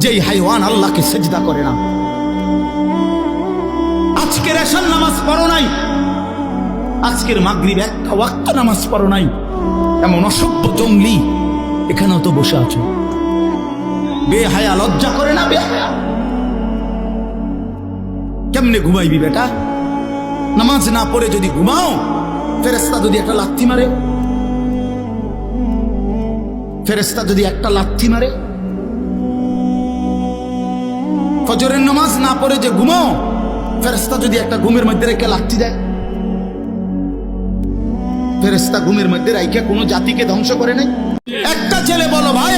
যেই হাইওয়ান আল্লাহকে সেজদা করে না। আজকের এসার নামাজ পড়ো নাই। আজকের মাগরিব একটা ওয়াক্ত নামাজ পড়ো নাই। এমন অসভ্য জঙ্গলি এখানেও তো বসে আছো। বেহায়া লজ্জা করে না, বেহায়া? কেমনে ঘুমাইবি বেটা? নামাজ না পড়ে যদি ঘুমাও ফেরেস্তা যদি একটা লাথি মারে? ফেরেস্তা যদি একটা লাথি মারে? ফজরের নামাজ না পড়ে যে ঘুমো ফেরেস্তা যদি একটা ঘুমের মধ্যে রেখে লাগতে দেয় ফেরেস্তা ঘুমের মধ্যে রাইখে কোনো জাতিকে ধ্বংস করে নাই। একটা ছেলে বলো, ভাই